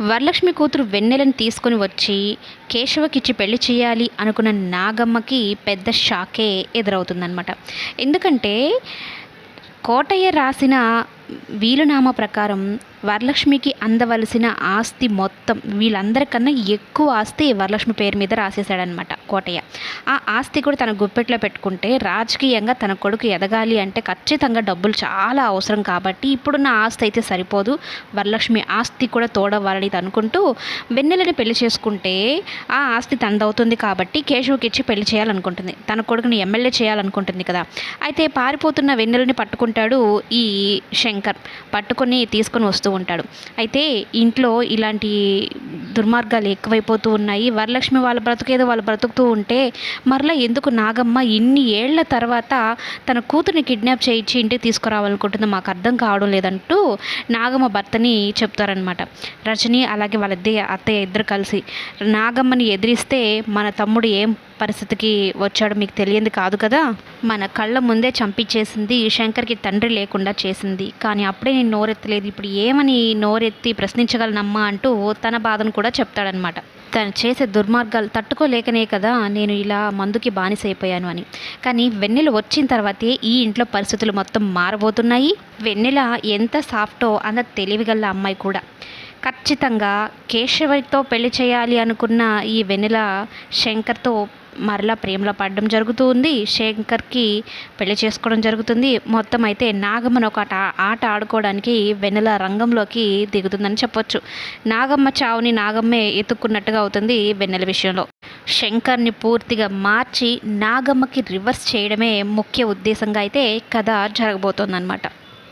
వరలక్ష్మి కూతురు వెన్నెలను తీసుకొని వచ్చి కేశవకిచ్చి పెళ్ళి చేయాలి అనుకున్న నాగమ్మకి పెద్ద షాకే ఎదురవుతుందన్నమాట. ఎందుకంటే కోటయ్య రాసిన వీలునామా ప్రకారం వరలక్ష్మికి అందవలసిన ఆస్తి మొత్తం వీళ్ళందరికన్నా ఎక్కువ ఆస్తి వరలక్ష్మి పేరు మీద రాసేసాడనమాట కోటయ్య. ఆ ఆస్తి కూడా తన గుప్పెట్లో పెట్టుకుంటే రాజకీయంగా తన కొడుకు ఎదగాలి అంటే ఖచ్చితంగా డబ్బులు చాలా అవసరం కాబట్టి ఇప్పుడున్న ఆస్తి అయితే సరిపోదు. వరలక్ష్మి ఆస్తి కూడా తోడవ్వాలని అనుకుంటూ వెన్నెలని పెళ్ళి చేసుకుంటే ఆ ఆస్తి తనదవుతుంది కాబట్టి కేశవ్కి ఇచ్చి పెళ్ళి చేయాలనుకుంటుంది. తన కొడుకుని ఎమ్మెల్యే చేయాలనుకుంటుంది కదా. అయితే పారిపోతున్న వెన్నెలని పట్టుకుంటాడు ఈ శంకర్. పట్టుకొని తీసుకొని వస్తూ ఉంటాడు. అయితే ఇంట్లో ఇలాంటి దుర్మార్గాలు ఎక్కువైపోతూ ఉన్నాయి. వరలక్ష్మి వాళ్ళ బ్రతుకేదో వాళ్ళు బ్రతుకుతూ ఉంటే మరలా ఎందుకు నాగమ్మ ఇన్ని ఏళ్ళ తర్వాత తన కూతుర్ని కిడ్నాప్ చేయించి ఇంటికి తీసుకురావాలనుకుంటుందో మాకు అర్థం కావడం లేదంటూ నాగమ్మ భర్తని చెప్తారనమాట రజని అలాగే వాళ్ళ అత్తయ్య ఇద్దరు కలిసి నాగమ్మని ఎదిరిస్తే మన తమ్ముడు ఏం పరిస్థితికి వచ్చాడో మీకు తెలియంది కాదు కదా? మన కళ్ళ ముందే చంపించేసింది శంకర్కి తండ్రి లేకుండా చేసింది. కానీ అప్పుడే నేను నోరెత్తలేదు. ఇప్పుడు ఏమని నోరెత్తి ప్రశ్నించగలనమ్మా అంటూ తన బాధను కూడా చెప్తాడనమాట తను చేసే దుర్మార్గాలు తట్టుకోలేకనే కదా నేను ఇలా మందుకి బానిసైపోయాను అని. కానీ వెన్నెల వచ్చిన తర్వాతే ఈ ఇంట్లో పరిస్థితులు మొత్తం మారబోతున్నాయి. వెన్నెల ఎంత సాఫ్టో అంత తెలివిగల అమ్మాయి కూడా. ఖచ్చితంగా కేశవతో పెళ్ళి చేయాలి అనుకున్న ఈ వెన్నెల శంకర్తో మరలా ప్రేమలో పడడం జరుగుతూ ఉంది శంకర్కి పెళ్ళి చేసుకోవడం జరుగుతుంది. మొత్తం అయితే నాగమ్మను ఒక ఆట ఆట ఆడుకోవడానికి వెన్నెల రంగంలోకి దిగుతుందని చెప్పొచ్చు. నాగమ్మ చావుని నాగమ్మే ఎత్తుక్కున్నట్టుగా అవుతుంది వెన్నెల విషయంలో. శంకర్ని పూర్తిగా మార్చి నాగమ్మకి రివర్స్ చేయడమే ముఖ్య ఉద్దేశంగా అయితే కథ జరగబోతోందన్నమాట.